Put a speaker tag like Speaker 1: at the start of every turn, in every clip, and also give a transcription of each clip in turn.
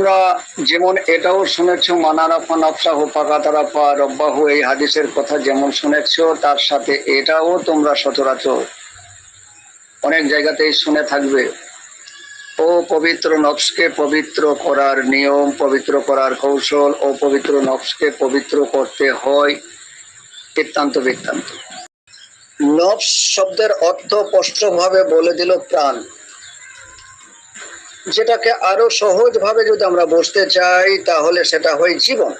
Speaker 1: তোমরা যেমন এটাও শুনেছ মানারাফা নফসা হো রব্বাহু, এই হাদিসের কথা যেমন শুনেছ, তার সাথে এটাও তোমরা সচরাচর অনেক জায়গাতেই শুনে থাকবে। ও পবিত্র নফসকে পবিত্র করার নিয়ম, পবিত্র করার কৌশল, ও পবিত্র নফসকে পবিত্র করতে হয়, বৃত্তান্ত বৃত্তান্ত। নফস শব্দের অর্থ স্পষ্টভাবে বলে দিল প্রাণ। যেটাকে আরও সহজভাবে যদি আমরা বুঝতে চাই, তাহলে সেটা হয় জীবন।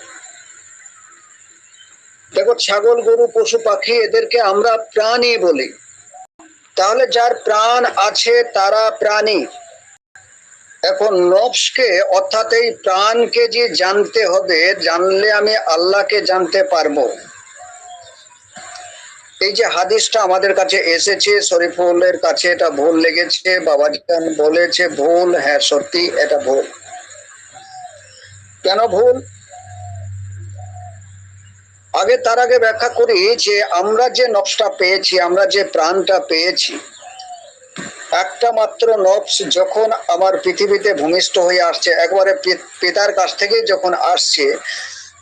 Speaker 1: দেখো, ছাগল, গরু, পশু, পাখি, এদেরকে আমরা প্রাণী বলি। তাহলে যার প্রাণ আছে, তারা প্রাণী। এখন নফসকে অর্থাৎ এই প্রাণকে যে জানতে হবে, জানলে আমি আল্লাহকে জানতে পারব। এই যে হাদিসটা আমাদের কাছে এসেছে, শরীফুলের কাছে এটা ভুল লেগেছে, বাবাজান বলেছে ভুল হ্যাঁ সত্যি এটা ভুল। কেন ভুল? আগে তার আগে ব্যাখ্যা করি যে আমরা যে নফসটা পেয়েছি, আমরা যে প্রাণটা পেয়েছি, একটা মাত্র নফস যখন আমার পৃথিবীতে ভূমিষ্ঠ হয়ে আসছে, একবারে পিতার কাছ থেকে যখন আসছে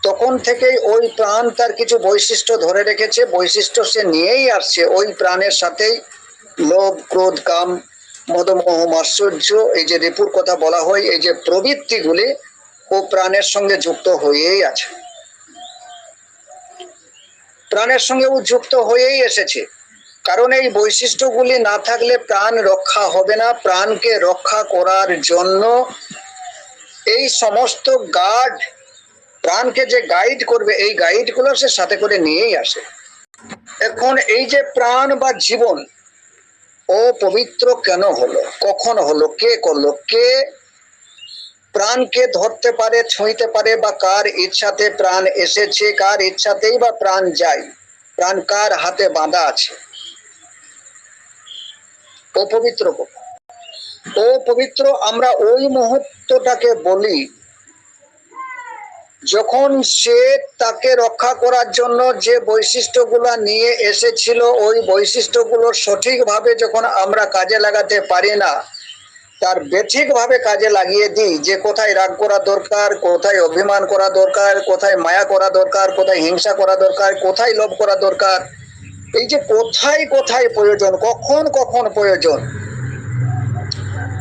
Speaker 1: তখন থেকেই ওই প্রাণ তার কিছু বৈশিষ্ট্য ধরে রেখেছে। বৈশিষ্ট্য সে নিয়েই আসছে। ওই প্রাণের সাথেই লোভ, ক্রোধ, কাম, মদমোহ মাশ্চর্য এই যে রিপুর কথা বলা হয়, এই যে প্রবৃত্তিগুলি ও প্রাণের সঙ্গে যুক্ত হয়েই আছে। প্রাণের সঙ্গে ও যুক্ত হয়েই এসেছে। কারণ এই বৈশিষ্ট্যগুলি না থাকলে প্রাণ রক্ষা হবে না। প্রাণকে রক্ষা করার জন্য এই সমস্ত গার্ড প্রাণকে যে গাইড করবে, এই গাইডগুলো সে সাথে করে নিয়েই আসে। এখন এই যে প্রাণ বা জীবন, ও পবিত্র কেন হলো? কখন হলো? কে করল? কে প্রাণকে ধরতে পারে, ছুঁইতে পারে, বা কার ইচ্ছাতে প্রাণ এসেছে, কার ইচ্ছাতেই বা প্রাণ যায়? প্রাণ কার হাতে বাঁধা আছে? ও পবিত্র ও পবিত্র আমরা ওই মুহূর্তটাকে বলি যখন সে তাকে রক্ষা করার জন্য যে বৈশিষ্ট্যগুলো নিয়ে এসেছিল, ওই বৈশিষ্ট্যগুলো সঠিকভাবে যখন আমরা কাজে লাগাতে পারি না, তার বেঠিকভাবে কাজে লাগিয়ে দিই যে কোথায় রাগ করা দরকার, কোথায় অভিমান করা দরকার, কোথায় মায়া করা দরকার, কোথায় হিংসা করা দরকার, কোথায় লোভ করা দরকার, এই যে কোথায় কোথায় প্রয়োজন, কখন কখন প্রয়োজন,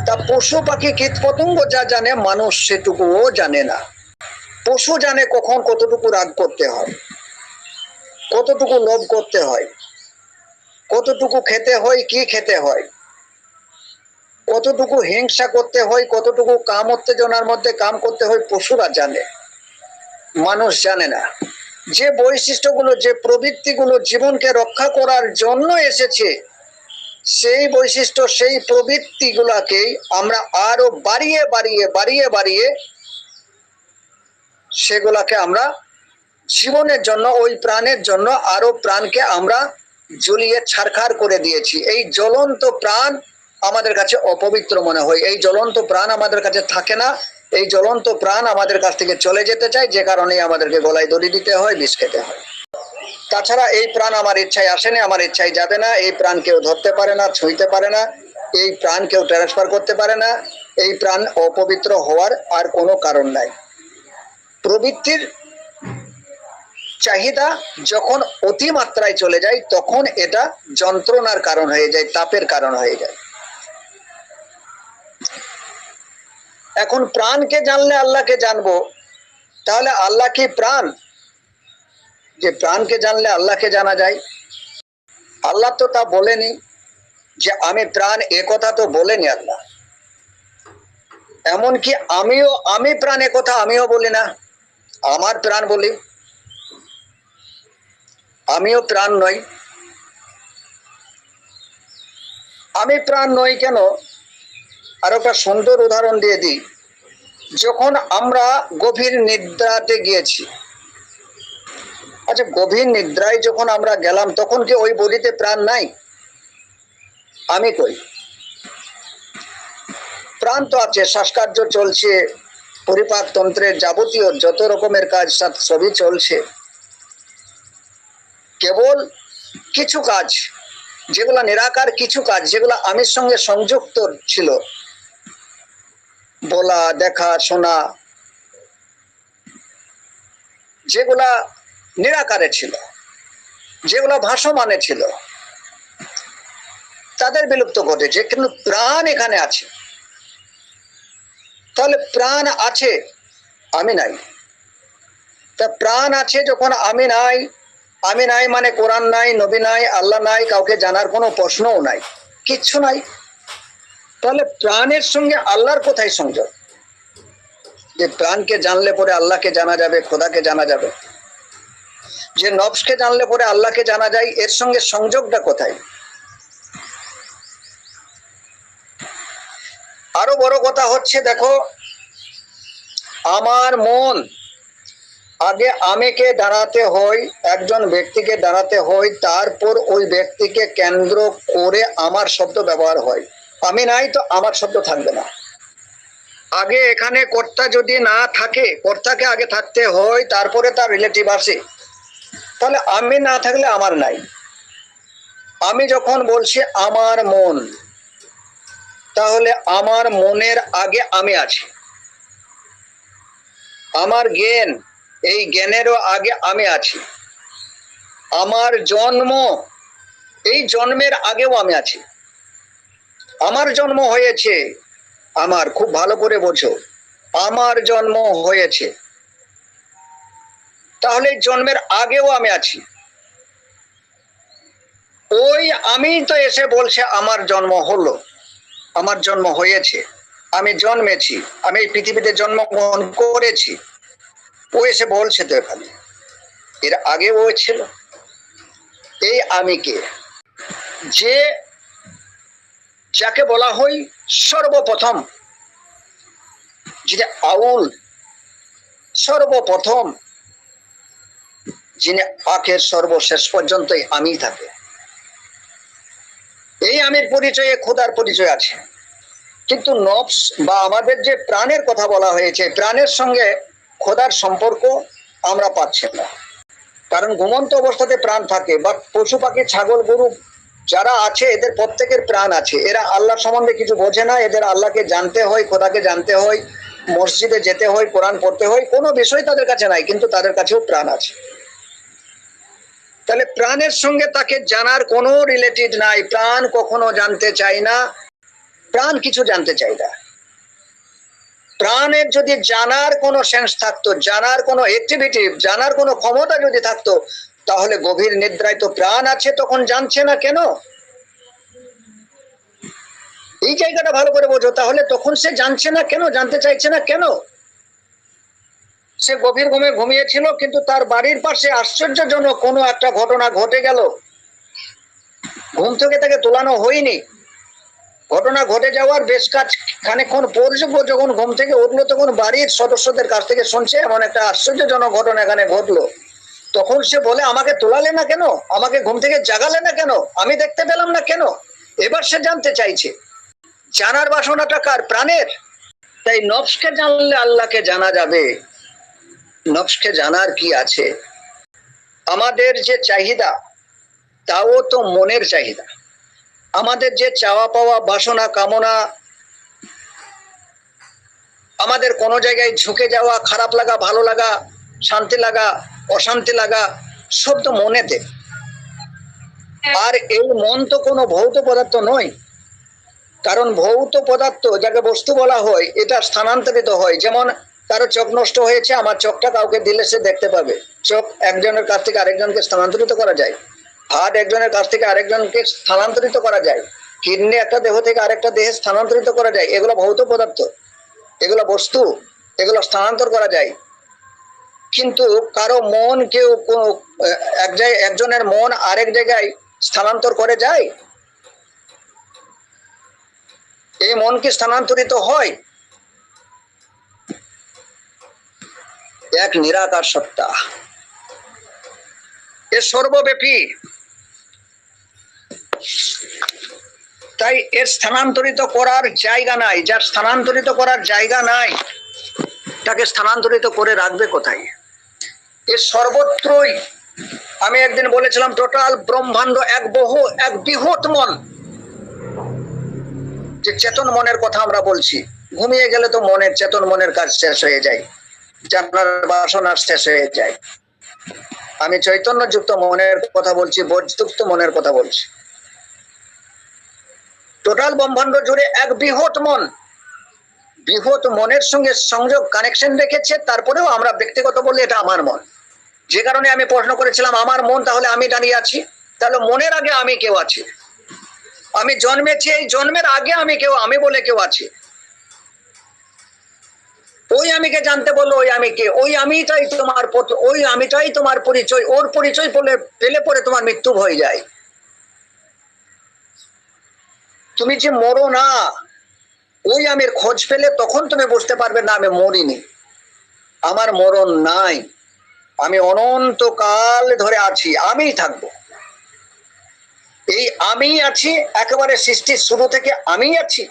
Speaker 1: তা পশু পাখি কীট পতঙ্গ যা জানে, মানুষ সেটুকুও জানে না। পশু জানে কখন কতটুকু রাগ করতে হয়, কতটুকু লোভ করতে হয়, কতটুকু খেতে হয়, কি খেতে হয়, কতটুকু হিংসা করতে হয়, কতটুকু কাম উত্তেজনার মধ্যে কাম করতে হয় পশুরা জানে, মানুষ জানে না। যে বৈশিষ্ট্যগুলো, যে প্রবৃত্তিগুলো জীবনকে রক্ষা করার জন্য এসেছে, সেই বৈশিষ্ট্য, সেই প্রবৃত্তিগুলাকেই আমরা আরও বাড়িয়ে বাড়িয়ে বাড়িয়ে বাড়িয়ে সেগুলাকে আমরা জীবনের জন্য, ওই প্রাণের জন্য আরও প্রাণকে আমরা জ্বলিয়ে ছারখার করে দিয়েছি। এই জ্বলন্ত প্রাণ আমাদের কাছে অপবিত্র মনে হয়। এই জ্বলন্ত প্রাণ আমাদের কাছে থাকে না। এই জ্বলন্ত প্রাণ আমাদের কাছ থেকে চলে যেতে চায়, যে কারণে আমাদেরকে গলায় দড়ি দিতে হয়, বিষ খেতে হয়। তাছাড়া এই প্রাণ আমার ইচ্ছায় আসেনি, আমার ইচ্ছায় যাবে না। এই প্রাণ কেউ ধরতে পারে না, ছুঁইতে পারে না। এই প্রাণ কেউ ট্রান্সফার করতে পারে না। এই প্রাণ অপবিত্র হওয়ার আর কোনো কারণ নাই। প্রবৃত্তির চাহিদা যখন অতিমাত্রায় চলে যায়, তখন এটা যন্ত্রণার কারণ হয়ে যায়, তাপের কারণ হয়ে যায়। এখন প্রাণকে জানলে আল্লাহকে জানব, তাহলে আল্লাহ কি প্রাণ? যে প্রাণকে জানলে আল্লাহকে জানা যায়। আল্লাহ তো তা বলেনি যে আমি প্রাণ, এ কথা তো বলেনি আল্লাহ। এমনকি আমিও, আমি প্রাণ, এ কথা আমিও বলি না। আমার প্রাণ বলি, আমিও প্রাণ নই। আমি প্রাণ নই কেন? আর একটা সুন্দর উদাহরণ দিয়ে দিই। যখন আমরা গভীর নিদ্রাতে গিয়েছি আচ্ছা গভীর নিদ্রায় যখন আমরা গেলাম, তখন কি ওই বডিতে প্রাণ নাই? আমি কই? প্রাণ তো আছে, শ্বাসকার্য চলছে পরিপাক তন্ত্রের যাবতীয় যত রকমের কাজ সব- সবই চলছে। কেবল কিছু কাজ, যেগুলো নিরাকার কিছু কাজ, যেগুলো আমির সঙ্গে সংযুক্ত ছিল। বলা, দেখা, শোনা, যেগুলা নিরাকারে ছিল, যেগুলা ভাসমানে ছিল। তাদের বিলুপ্ত ঘটেছে, কিন্তু প্রাণ এখানে আছে। তাহলে প্রাণ আছে, আমি নাই। তা প্রাণ আছে যখন আমি নাই আমি নাই মানে কোরআন নাই, নবী নাই, আল্লাহ নাই, কাউকে জানার কোনো প্রশ্নও নাই, কিচ্ছু নাই। তাহলে প্রাণের সঙ্গে আল্লাহর কোথায় সংযোগ? যে প্রাণকে জানলে পরে আল্লাহকে জানা যাবে, খোদাকে জানা যাবে। যে নবসকে জানলে পরে আল্লাহকে জানা যায়, এর সঙ্গে সংযোগটা কোথায়? আরও বড় কথা হচ্ছে, দেখো, আমার মন, আগে আমিকে দাঁড়াতে হয়, একজন ব্যক্তিকে দাঁড়াতে হয়, তারপর ওই ব্যক্তিকে কেন্দ্র করে আমার শব্দ ব্যবহার হয়। আমি নাই তো আমার শব্দ থাকবে না। আগে এখানে কর্তা যদি না থাকে, কর্তাকে আগে থাকতে হয়, তারপরে তার রিলেটিভ আসে। তাহলে আমি না থাকলে আমার নাই। আমি যখন বলছি আমার মন তাহলে আমার মনের আগে আমি আছি। আমার জ্ঞান, এই জ্ঞানেরও আগে আমি আছি। আমার জন্ম, এই জন্মের আগেও আমি আছি। আমার জন্ম হয়েছে, আমার খুব ভালো করে বোঝো, আমার জন্ম হয়েছে। তাহলে জন্মের আগেও আমি আছি। ওই আমি তো এসে বলছে, আমার জন্ম হলো। আমার জন্ম হয়েছে, আমি জন্মেছি, আমি এই পৃথিবীতে জন্মগ্রহণ করেছি। ও এসে বলছে তো এখানে এর আগে ও ছিল। এই আমিকে যে যাকে বলা হয় সর্বপ্রথম, যিনি আউল, সর্বপ্রথম, যিনি আখের সর্বশেষ পর্যন্তই আমি থাকে। এই আমির পরিচয়ে, খোদার পরিচয় আছে। কিন্তু নফস বা আমাদের যে প্রাণের কথা বলা হয়েছে, প্রাণের সঙ্গে খোদার সম্পর্ক আমরা পাচ্ছি না। কারণ ঘুমন্ত অবস্থাতে প্রাণ থাকে বা পশু পাখি, ছাগল, গরু যারা আছে, এদের প্রত্যেকের প্রাণ আছে। এরা আল্লাহ সম্বন্ধে কিছু বোঝে না, এদের আল্লাহকে জানতে হয়, খোদাকে জানতে হয়, মসজিদে যেতে হয়, কোরআন পড়তে হয়, কোনো বিষয় তাদের কাছে নাই, কিন্তু তাদের কাছেও প্রাণ আছে। তাহলে প্রাণের সঙ্গে তাকে জানার কোনো রিলেটেড নাই। প্রাণ কখনো জানতে চায় না। প্রাণ কিছু জানতে চাই না। প্রাণের যদি জানার কোনো সেন্স থাকতো, জানার কোনো অ্যাক্টিভিটি জানার কোনো ক্ষমতা যদি থাকতো, তাহলে গভীর নিদ্রায় তো প্রাণ আছে, তখন জানছে না কেন? এই জায়গাটা ভালো করে বোঝো। তাহলে তখন সে জানছে না কেন? জানতে চাইছে না কেন? সে গভীর ঘুমে ঘুমিয়েছিল, কিন্তু তার বাড়ির পাশে আশ্চর্যজনক কোনো একটা ঘটনা ঘটে গেল। ঘুম থেকে তাকে তোলানো হয়নি। ঘটনা ঘটে যাওয়ার বেশ কাজ খানিক্ষণ পর যখন ঘুম থেকে উঠল, তখন বাড়ির সদস্যদের কাছ থেকে শুনছে এমন একটা আশ্চর্যজনক ঘটনা এখানে ঘটলো। তখন সে বলে, আমাকে তোলালে না কেন? আমাকে ঘুম থেকে জাগালে না কেন? আমি দেখতে পেলাম না কেন? এবার সে জানতে চাইছে। জানার বাসনাটা কার? প্রাণের? তাই নফসকে জানলে আল্লাহকে জানা যাবে। নফসকে জানার কি আছে? আমাদের যে চাহিদা, তাও তো মনের চাহিদা। আমাদের যে চাওয়া পাওয়া বাসনা কামনা, আমাদের কোনো জায়গায় ঝুঁকে যাওয়া, খারাপ লাগা, ভালো লাগা, শান্তি লাগা, অশান্তি লাগা, সব তো মনেতে। আর এই মন তো কোনো ভৌত পদার্থ নয়। কারণ ভৌত পদার্থ, যাকে বস্তু বলা হয়, এটা স্থানান্তরিত হয়। যেমন কারও চোখ নষ্ট হয়েছে, আমার চোখটা কাউকে দিলে সে দেখতে পাবে। চোখ একজনের কাছ থেকে আরেকজনকে স্থানান্তরিত করা যায়। হার্ট একজনের কাছ থেকে আরেকজনকে স্থানান্তরিত করা যায়। কিডনি একটা দেহ থেকে আরেকটা দেহে স্থানান্তরিত করা যায়। এগুলো ভৌত পদার্থ। এগুলো বস্তু। এগুলো স্থানান্তর করা যায়। কিন্তু কারও মন কেউ এক জায়গায় একজনের মন আরেক জায়গায় স্থানান্তর করে যায়? এই মন কি স্থানান্তরিত হয়? এক নিরাকার সত্তা। এ সর্বব্যাপী। তাই এর স্থানান্তরিত করার জায়গা নাই। যার স্থানান্তরিত করার জায়গা নাই, তাকে স্থানান্তরিত করে রাখবে কোথায়? এর সর্বত্রই, আমি একদিন বলেছিলাম, টোটাল ব্রহ্মাণ্ড এক বহু, এক বৃহৎ মন। যে চেতন মনের কথা আমরা বলছি, ঘুমিয়ে গেলে তো মনের, চেতন মনের কাজ শেষ হয়ে যায়। জানার বাসনা শেষ হয়ে যায়। আমি চৈতন্যযুক্ত মনের কথা বলছি, বোধযুক্ত মনের কথা বলছি। টোটাল ব্রহ্মাণ্ড জুড়ে এক বৃহৎ মন। বৃহৎ মনের সঙ্গে সংযোগ কানেকশন রেখেছে, তারপরেও আমরা ব্যক্তিগত বললে এটা আমার মন। যে কারণে আমি প্রশ্ন করেছিলাম, আমার মন তাহলে আমি দাঁড়িয়ে আছি? তাহলে মনের আগে আমি কেউ আছি? আমি জন্মেছি, এই জন্মের আগে আমি কেউ, আমি বলে কেউ আছি? ওই আমিকে জানতে বলল, ওই আমিকে। ওই আমিটাই তোমার ওই আমিটাই তোমার পরিচয়। ওর পরিচয় বলে পেলে পরে তোমার মৃত্যু হয়ে যায়। তুমি যে মরো না, ওই আমির খোঁজ পেলে তখন তুমি বুঝতে পারবে না আমি মরিনি। আমার মরণ নাই। আমি অনন্তকাল ধরে আছি, আমিই থাকব। এই আমি আছি, একেবারে সৃষ্টির শুরু থেকে আমি আছি।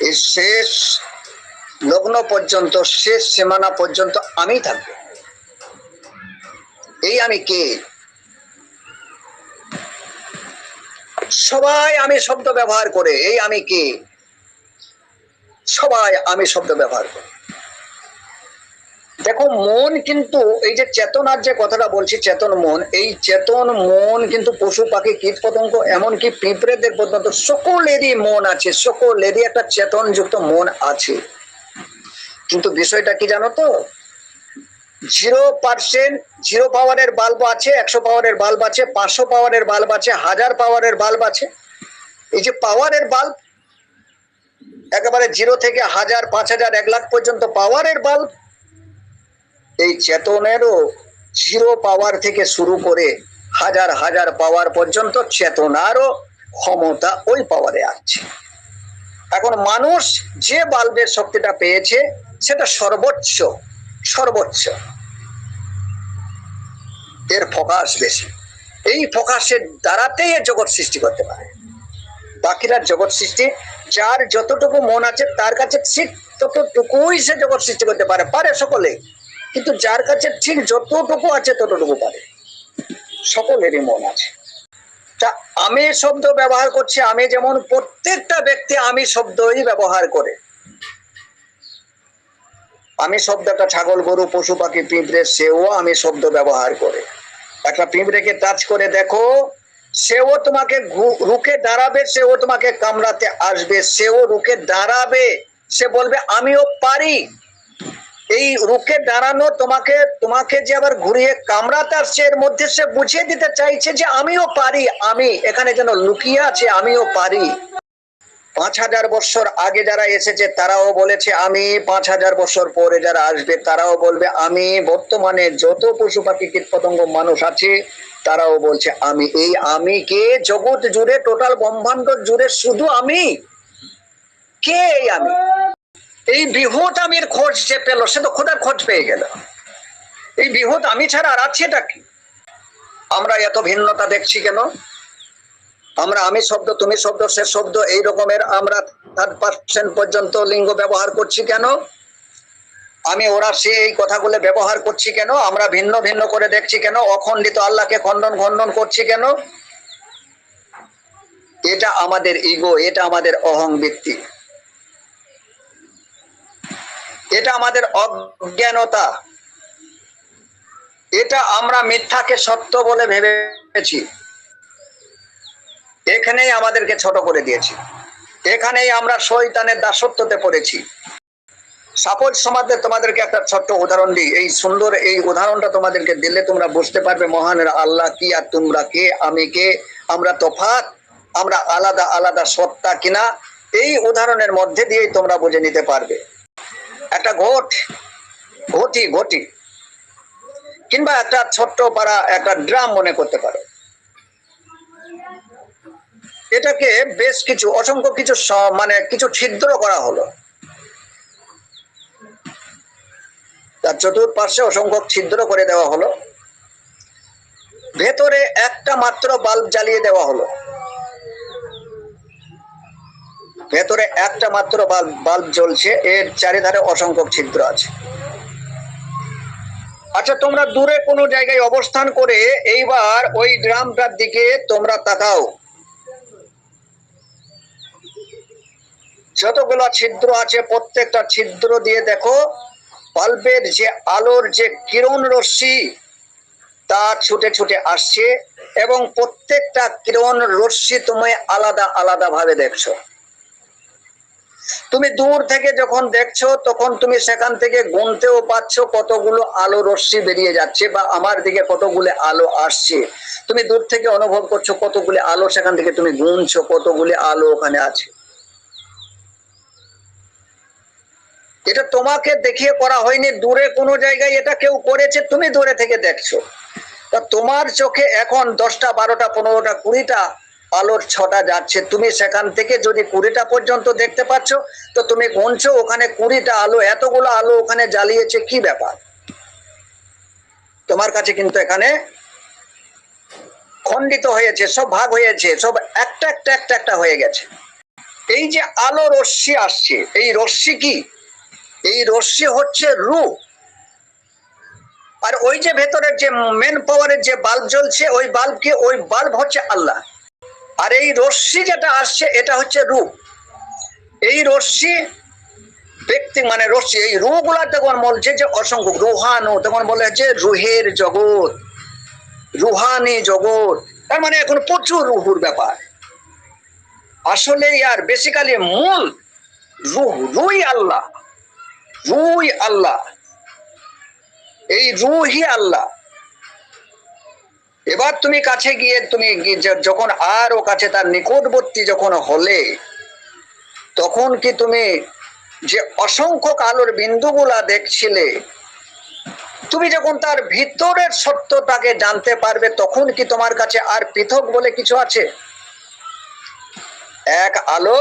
Speaker 1: এই শেষ লগ্ন পর্যন্ত, শেষ সীমানা পর্যন্ত আমি থাকব। এই আমি কে? সবাই আমি শব্দ ব্যবহার করে, এই আমি কে? সবাই আমি শব্দ ব্যবহার করে। দেখো, মন কিন্তু, এই যে চেতনার যে কথাটা বলছি, চেতন মন, এই চেতন মন কিন্তু পশু, পাখি কীট পতঙ্গ এমনকি পিঁপড়েদের পর্যন্ত সকলেরই মন আছে, সকলেরই একটা চেতন যুক্ত মন আছে। কিন্তু বিষয়টা কি জানো তো? জিরো পার্সেন্ট জিরো পাওয়ারের বাল্ব আছে, একশো পাওয়ারের বাল্ব আছে, পাঁচশো পাওয়ারের বাল্ব আছে, হাজার পাওয়ারের বাল্ব আছে। এই যে পাওয়ারের বাল্ব একেবারে জিরো থেকে হাজার, পাঁচ হাজার, এক লাখ পর্যন্ত পাওয়ারের বাল্ব এই চেতনেরও জিরো পাওয়ার থেকে শুরু করে হাজার হাজার পাওয়ার পর্যন্ত চেতনারও ক্ষমতা ওই পাওয়ারে আছে। এখন মানুষ যে বাল্বের শক্তিটা পেয়েছে, সেটা সর্বোচ্চ সর্বোচ্চ। এর ফোকাস বেশি। এই ফোকাসের দ্বারাতেই জগৎ সৃষ্টি করতে পারে। বাকিরা জগৎ সৃষ্টি, যার যতটুকু মন আছে, তার কাছে ঠিক ততটুকুই সে জগৎ সৃষ্টি করতে পারে। পারে সকলে, কিন্তু যার কাছে ঠিক যতটুকু আছে, ততটুকু পারে। সকলেরই মন আছে। তা আমি শব্দ ব্যবহার করছি, আমি যেমন প্রত্যেকটা ব্যক্তি আমি শব্দই ব্যবহার করে। আমি শব্দটা ছাগল, গরু, পশু, পাখি, পিঁপড়ে, সেও আমি শব্দ ব্যবহার করে। একটা পিঁপড়েকে টাচ করে দেখো, সেও তোমাকে রুখে দাঁড়াবে, সেও তোমাকে কামড়াতে আসবে, সেও রুখে দাঁড়াবে। সে বলবে, আমিও পারি। এই রুখে দাঁড়ানো তোমাকে তোমাকে যে আবার ঘুরিয়ে কামড়াতে আসছে, এর মধ্যে সে বুঝিয়ে দিতে চাইছে যে আমিও পারি, আমি। এখানে যেন লুকিয়ে আছে, আমিও পারি। পাঁচ হাজার বছর আগে যারা এসেছে, তারাও বলেছে, আমি পাঁচ হাজার বছর পরে যারা আসবে, তারাও বলবে, আমি বর্তমানে যত পশু পাখি কীট পতঙ্গ মানুষ আছে, তারাও বলছে, আমি। এই আমি কে? জগৎ জুড়ে টোটাল ব্রহ্মাণ্ড জুড়ে শুধু আমি? কে এই আমি? এই বৃহৎ আমির খোঁজ যে পেল, সে তো খোদার খোঁজ পেয়ে গেল। এই বৃহৎ আমি ছাড়া আর আছে এটা কি? আমরা এত ভিন্নতা দেখছি কেন? আমরা আমি শব্দ, তুমি শব্দ, সে শব্দ, এই রকমের আমরা থার্ড পার্সেন্ট পর্যন্ত লিঙ্গ ব্যবহার করছি কেন? আমি ওরা সে এই কথাগুলো ব্যবহার করছি কেন? আমরা ভিন্ন ভিন্ন করে দেখছি কেন? অখণ্ডিত আল্লাহকে খণ্ডন খণ্ডন করছি কেন? এটা আমাদের ইগো এটা আমাদের অহং বৃত্তি এটা আমাদের অজ্ঞানতা। এটা আমরা মিথ্যাকে সত্য বলে ভেবেছি। এখানেই আমাদেরকে ছোট করে দিয়েছি। এখানেই আমরা শৈতানের দাসত্বতে পড়েছি। সাপোজ সমাজে তোমাদেরকে একটা ছোট্ট উদাহরণ দিই। এই সুন্দর এই উদাহরণটা তোমাদেরকে দিলে তোমরা বুঝতে পারবে মহানের আল্লাহ কি আর তোমরা কে, আমি কে, আমরা তফাৎ আমরা আলাদা আলাদা সত্তা কিনা? এই উদাহরণের মধ্যে দিয়েই তোমরা বুঝে নিতে পারবে। একটা ঘট, ঘটি ঘটি। কিংবা একটা ছোট্ট পাড়া, একটা ড্রাম মনে করতে পারো। এটাকে বেশ কিছু, অসংখ্য কিছু মানে কিছু ছিদ্র করা হলো। তার চতুর্পার্শ্বে অসংখ্য ছিদ্র করে দেওয়া হলো। ভেতরে একটা মাত্র বাল্ব জ্বালিয়ে দেওয়া হলো। ভেতরে একটা মাত্র বাল্ব বাল্ব জ্বলছে, এর চারিধারে অসংখ্য ছিদ্র আছে। আচ্ছা তোমরা দূরে কোনো জায়গায় অবস্থান করে এইবার ওই ড্রামটার দিকে তোমরা তাকাও। যতগুলো ছিদ্র আছে, প্রত্যেকটা ছিদ্র দিয়ে দেখো, বাল্বের যে আলোর যে কিরণ রশ্মি, তা ছুটে ছুটে আসছে এবং প্রত্যেকটা কিরণ রশ্মি তুমি আলাদা আলাদা ভাবে দেখছ। তুমি দূর থেকে যখন দেখছ, তখন তুমি সেখান থেকে গুনতেও পাচ্ছ কতগুলো আলো রশ্মি বেরিয়ে যাচ্ছে বা আমার দিকে কতগুলো আলো আসছে। তুমি দূর থেকে অনুভব করছ কতগুলো আলো সেখান থেকে তুমি গুনছো, কতগুলো আলো ওখানে আছে। এটা তোমাকে দেখিয়ে করা হয়নি, দূরে কোনো জায়গায় এটা কেউ করেছে, তুমি দূরে থেকে দেখছ। তা তোমার চোখে এখন দশটা, বারোটা, পনেরোটা, কুড়িটা আলোর ছটা যাচ্ছে। তুমি সেখান থেকে যদি কুড়িটা পর্যন্ত দেখতে পাচ্ছ, তো তুমি গুনছো ওখানে কুড়িটা আলো, এতগুলো আলো ওখানে জ্বালিয়েছে, কি ব্যাপার? তোমার কাছে কিন্তু এখানে খণ্ডিত হয়েছে, সব ভাগ হয়েছে, সব একটা একটা একটা একটা হয়ে গেছে। এই যে আলো রশ্মি আসছে, এই রশ্মি কি? এই রশ্মি হচ্ছে রূপ আর ওই যে ভেতরের যে মেন পাওয়ারের যে বাল্ব জ্বলছে, ওই বাল্বকে ওই বাল্ব হচ্ছে আল্লাহ। আর এই রশ্মি যেটা আসছে, এটা হচ্ছে রূপ। এই রশ্মি ব্যক্তি মানে রশ্মি, এই রুগুলা তখন বলছে যে অসংখ্য রুহানু, তখন বলে যে রুহের জগৎ, রুহানি জগৎ। তার মানে এখন প্রচুর রুহুর ব্যাপার। আসলে আর বেসিক্যালি মূল রুহ, রুই আল্লাহ রুই আল্লাহ। এই রুহি আল্লাহ। এবার তুমি কাছে গিয়ে তুমি যখন আর ও কাছে তার নিকটবর্তী যখন হলে, তখন কি তুমি যে অসংখ্য আলোর বিন্দুগুলা দেখছিলে, তুমি যখন তার ভিতরের সত্যটাকে জানতে পারবে, তখন কি তোমার কাছে আর পৃথক বলে কিছু আছে? এক আলো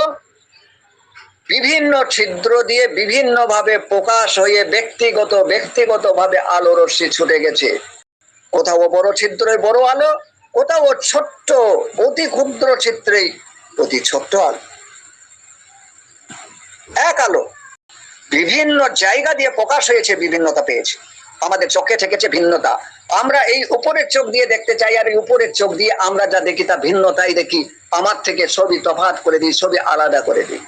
Speaker 1: বিভিন্ন ছিদ্র দিয়ে বিভিন্ন ভাবে প্রকাশ হয়ে ব্যক্তিগত ব্যক্তিগত ভাবে আলো রশ্মি ছুটে গেছে। কোথাও বড় ছিদ্রে বড় আলো, কোথাও ছোট্ট, অতি ক্ষুদ্র চিত্রেই অতি ছোট্ট আলো। এক আলো। বিভিন্ন জায়গা দিয়ে প্রকাশ হয়েছে, বিভিন্নতা পেয়েছে। আমাদের চোখে ঠেকেছে ভিন্নতা। আমরা এই উপরের চোখ দিয়ে দেখতে চাই, আর এই উপরের চোখ দিয়ে আমরা যা দেখি তা ভিন্নতাই দেখি আমার থেকে ছবি তফাত করে দিই, ছবি আলাদা করে দিই।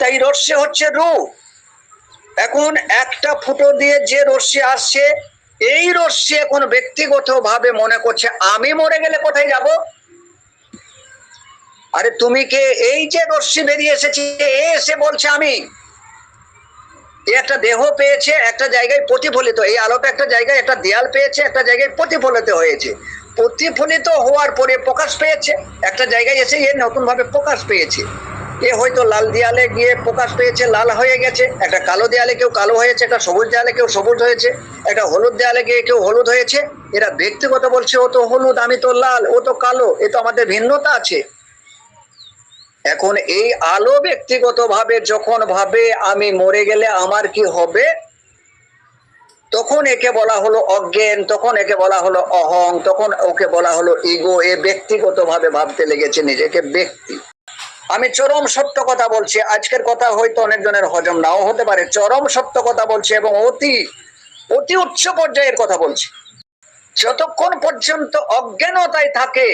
Speaker 1: তাই রশ্মি হচ্ছে রূপ। এখন একটা ফুটো দিয়ে যে রশ্মি আসছে এই এখন ব্যক্তিগত ভাবে মনে করছে, আমি মরে গেলে কোথায় যাব? আরে তুমি কে? এই যে রশ্মি বেরিয়ে এসেছি, এ এসে বলছে আমি। একটা দেহ পেয়েছে, একটা জায়গায় প্রতিফলিত। এই আলোটা একটা জায়গায়, একটা দেয়াল পেয়েছে, একটা জায়গায় প্রতিফলিত হয়েছে। প্রতিফলিত হওয়ার পরে প্রকাশ পেয়েছে, একটা জায়গায় এসে এ নতুন ভাবে প্রকাশ পেয়েছে। এ হয়তো লাল দেয়ালে গিয়ে প্রকাশ পেয়েছে, লাল হয়ে গেছে। একটা কালো দেয়ালে কেউ কালো হয়েছে, একটা সবুজ দেয়ালে কেউ সবুজ হয়েছে, একটা হলুদ দেয়ালে গিয়ে কেউ হলুদ হয়েছে। এরা ব্যক্তিগত বলছে, ও তো হলুদ, আমি তো লাল, ও তো কালো, এ তো আমাদের ভিন্নতা আছে। এখন এই আলো ব্যক্তিগত ভাবে যখন ভাবে, আমি মরে গেলে আমার কি হবে? তখন একে বলা হলো অজ্ঞান, তখন একে বলা হলো অহং, তখন ওকে বলা হলো ইগো। এ ব্যক্তিগত ভাবে ভাবতে লেগেছে নিজেকে, ব্যক্তি। আমি চরম সত্য কথা বলছি। আজকের কথা হয়তো অনেকজনের হজম নাও হতে পারে। চরম সত্য কথা বলছি এবং অতি অতি উচ্চ পর্যায়ের কথা বলছি। যতক্ষণ পর্যন্ত অজ্ঞানতায় থাকে,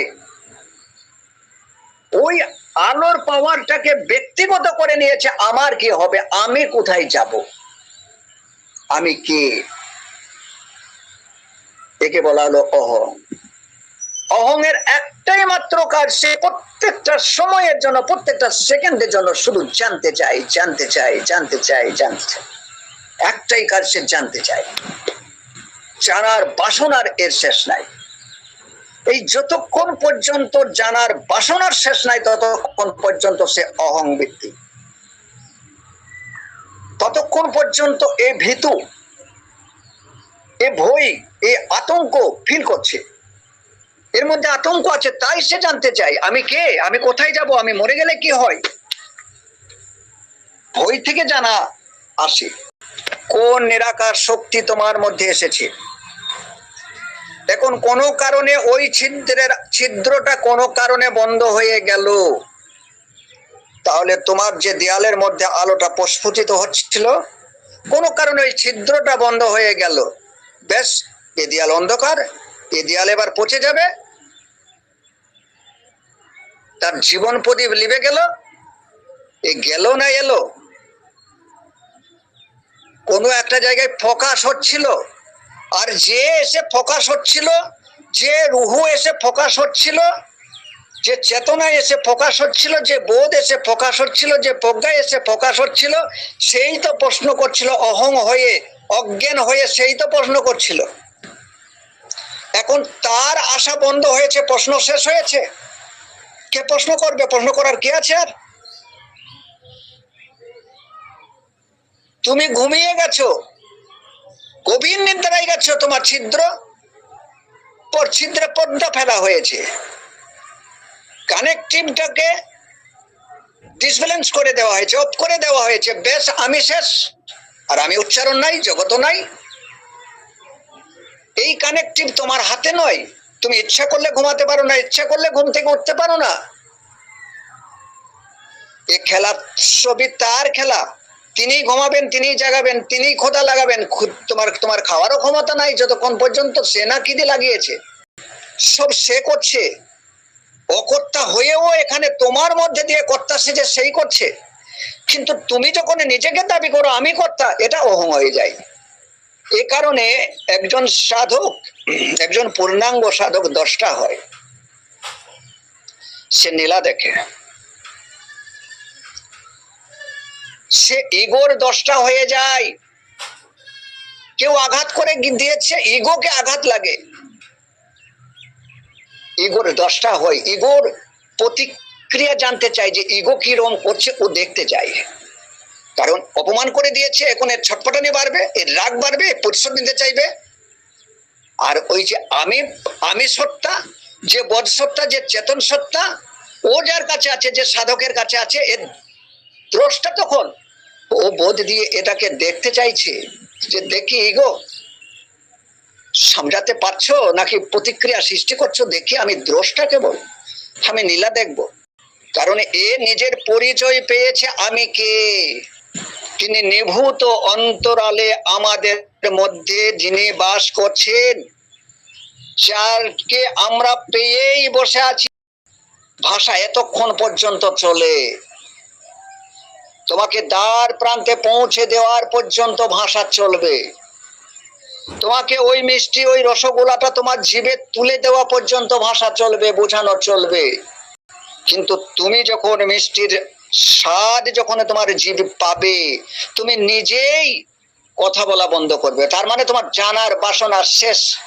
Speaker 1: ওই আলোর পাওয়ারটাকে ব্যক্তিগত করে নিয়েছে, আমার কি হবে? আমি কোথায় যাব? আমি কে? একে বলা হলো অহং। অহং এর একটাই মাত্র কাজ, সে প্রত্যেকটা সময়ের জন্য, প্রত্যেকটা সেকেন্ডের জন্য শুধু জানতে চাই জানতে চাই জানতে চাই জানতে চাই একটাই কাজ সে জানতে চায়। জানার বাসনার এর শেষ নাই। এই যতক্ষণ পর্যন্ত জানার বাসনার শেষ নাই, ততক্ষণ পর্যন্ত সে অহং ব্যক্তি। ততক্ষণ পর্যন্ত এ ভীতু, এ ভয়, এ আতঙ্ক ফিল করছে। এর মধ্যে আতঙ্ক আছে, তাই সে জানতে চাই। আমি কে? আমি কোথায় যাব? আমি মরে গেলে কি হয়? ভয় থেকে জানা আসে। কোন নিরাকার শক্তি তোমার মধ্যে এসেছে? এখন কোনো কারণে ওই ছিদ্রের, ছিদ্রটা কোনো কারণে বন্ধ হয়ে গেল। তাহলে তোমার যে দেয়ালের মধ্যে আলোটা প্রস্ফুটিত হচ্ছিল, কোনো কারণে ওই ছিদ্রটা বন্ধ হয়ে গেল। বেশ, এ দেয়াল অন্ধকার, এ দেয়াল এবার পচে যাবে। তার জীবন প্রদীপ লিবে গেল, এ গেল না এলো? কোনো একটা জায়গায় ফোকাস হচ্ছিল, আর যে এসে ফোকাস হচ্ছিল, যে রুহু এসে ফোকাস হচ্ছিল, যে চেতনা এসে ফোকাস হচ্ছিল, যে বোধ এসে ফোকাস হচ্ছিল, যে প্রজ্ঞা এসে ফোকাস হচ্ছিল, সেই তো প্রশ্ন করছিল, অহং হয়ে, অজ্ঞান হয়ে সেই তো প্রশ্ন করছিল। এখন তার আশা বন্ধ হয়েছে, প্রশ্ন শেষ হয়েছে? কে প্রশ্ন করবে? প্রশ্ন করার কি আছে? আর তুমি ঘুমিয়ে গেছো। গভীর নিদ্রায় গেছো তোমার ছিদ্র। পর ছিদ্রে পর্দা ফেলা হয়েছে। কানেকটিভটাকে ডিসব্যালেন্স করে দেওয়া হয়েছে অফ করে দেওয়া হয়েছে। বেশ, আমি শেষ। আর আমি উচ্চারণ নাই জগত নাই। এই কানেকটিভ তোমার হাতে নয়। তুমি ইচ্ছা করলে ঘুমাতে পারো না, ইচ্ছা করলে ঘুম থেকে উঠতে পারো না। এ খেলা সবই তার খেলা। তিনি ঘুমাবেন তিনি জাগাবেন তিনি খোদা লাগাবেন। তোমার তোমার খাওয়ারও ক্ষমতা নাই যতক্ষণ পর্যন্ত সে না কিদে লাগিয়েছে। সব সে করছে। অকর্তা হয়েও এখানে তোমার মধ্যে দিয়ে কর্তা সেজে সেই করছে। কিন্তু তুমি যখন নিজেকে দাবি করো, আমি কর্তা, এটা অহং হয়ে যায়। এ কারণে একজন সাধক একজন পূর্ণাঙ্গ সাধক দশটা হয়। সে নীলা দেখে। সে ইগোর দশটা হয়ে যায়। কেউ আঘাত করে দিয়েছে, ইগোকে আঘাত লাগে। ইগোর দশটা হয়। ইগোর প্রতিক্রিয়া জানতে চাই যে ইগো কি রকম করছে, ও দেখতে চাই কারণ অপমান করে দিয়েছে, এখন এর ছটপটানি বাড়বে, এর রাগ বাড়বে পরিশ্রম নিতে চাইবে। আর ওই যে আমি আমি সত্তা, যে বোধ সত্তা, যে চেতন সত্তা, ও যার কাছে আছে, যে সাধকের কাছে আছে, এর দ্রষ্টা তখন ও বোধ দিয়ে এটাকে দেখতে চাইছে, যে দেখি ইগো সামলাতে পারছ নাকি প্রতিক্রিয়া সৃষ্টি করছ? দেখি আমি দ্রষ্টা কেবল, আমি নীলা দেখব। কারণ এ নিজের পরিচয় পেয়েছে আমি কে? তিনি নিভূত অন্তরালে আমাদের মধ্যে যিনি বাস করছেন, যারকে আমরা পেয়েই বসে আছি। ভাষা এতক্ষণ পর্যন্ত চলে। তোমাকে দ্বার প্রান্তে পৌঁছে দেওয়ার পর্যন্ত ভাষা চলবে। তোমাকে ওই মিষ্টি, ওই রসগোল্লাটা তোমার জিভে তুলে দেওয়া পর্যন্ত ভাষা চলবে, বোঝানো চলবে। কিন্তু তুমি যখন মিষ্টির স্বাদ যখন তোমার জীব পাবে, তুমি নিজেই কথা বলা বন্ধ করবে। তার মানে তোমার জানার বাসনা শেষ।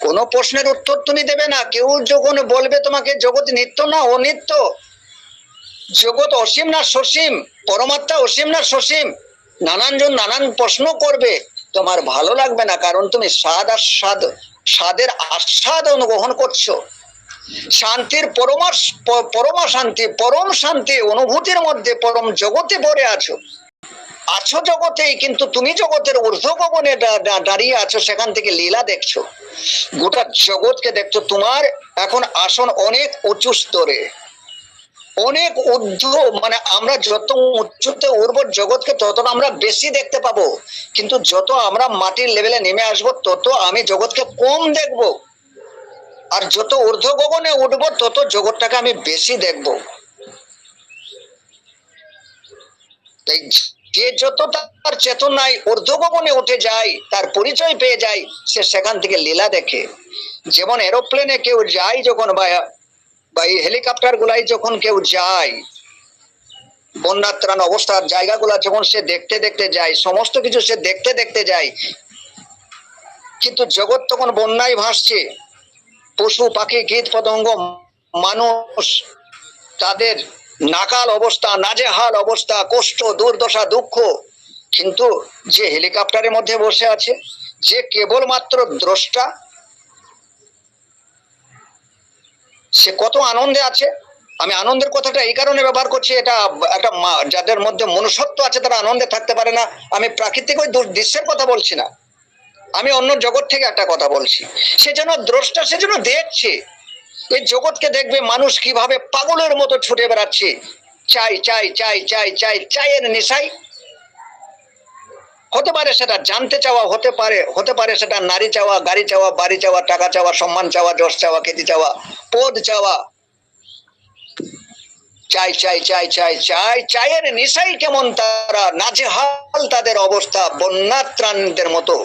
Speaker 1: কোনো প্রশ্নের উত্তর তুমি দেবে না। কেউ যখন বলবে তোমাকে, জগৎ নিত্য না অনিত্য? জগৎ অসীম না সসীম? পরমাত্মা অসীম না সসীম? নানানজন নানান প্রশ্ন করবে। তোমার ভালো লাগবে না, কারণ তুমি স্বাদ আর স্বাদ, স্বাদের আস্বাদ অনুগ্রহণ করছ। শান্তির পরমা পরমা শান্তি পরম শান্তি অনুভূতির মধ্যে পরম জগতে পড়ে আছো। আছো জগতেই, কিন্তু তুমি জগতের ঊর্ধ্ব গগনে দাঁড়িয়ে আছো, সেখান থেকে লীলা দেখছ। গোটা জগৎকে দেখছ, তোমার এখন আসন অনেক উঁচু স্তরে। অনেক ঊর্ধ্ব মানে আমরা যত উচ্চতে উর্ব জগৎকে, তত আমরা বেশি দেখতে পাবো। কিন্তু যত আমরা মাটির লেভেলে নেমে আসব, তত আমি জগৎকে কম দেখব। আর যত ঊর্ধ্ব গগনে উঠবো, তত জগৎটাকে আমি বেশি দেখব। তাই যে যত তার চেতনায় ঊর্ধ্ব গগনে উঠে যায়, তার পরিচয় পেয়ে যায়, সে সেখান থেকে লীলা দেখে। যেমন এরোপ্লেনে কেউ যায় যখন বা এই হেলিকপ্টার গুলাই যখন কেউ যায়, বন্যাত্রাণ অবস্থার জায়গাগুলা যখন সে দেখতে দেখতে যায়, সমস্ত কিছু সে দেখতে দেখতে যায়, কিন্তু জগৎ তখন বন্যায় ভাসছে। পশু, পাখি, কীট, পতঙ্গ, মানুষ, তাদের নাকাল অবস্থা, নাজেহাল অবস্থা, কষ্ট, দুর্দশা, দুঃখ। কিন্তু যে হেলিকপ্টারের মধ্যে বসে আছে, যে কেবলমাত্র দ্রষ্টা, সে কত আনন্দে আছে। আমি আনন্দের কথাটা এই কারণে ব্যবহার করছি, এটা একটা যাদের মধ্যে মনুষ্যত্ব আছে, তারা আনন্দে থাকতে পারে না। আমি প্রাকৃতিক ওই দৃশ্যের কথা বলছি না। আমি অন্য জগৎ থেকে একটা কথা বলছি। সে যেন দ্রষ্টা, সে যেন দেখছে। এই জগৎকে দেখবে মানুষ কীভাবে পাগলের মতো ছুটে বেড়াচ্ছে। চাই চাই চাই চাই চাই, চাইয়ের নেশাই হতে পারে সেটা জানতে চাওয়া, হতে পারে হতে পারে সেটা নারী চাওয়া, গাড়ি চাওয়া, বাড়ি চাওয়া, টাকা চাওয়া, সম্মান চাওয়া, যশ চাওয়া খেতে চাওয়া, পদ চাওয়া। চাই চাই চাই চাই চাই চায়ের নেশাই কেমন তারা, নাজেহাল তাদের অবস্থা বন্যাত্রাণীদের মতো।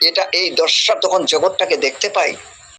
Speaker 1: এটা এই দর্শা তখন জগৎটাকে দেখতে পাই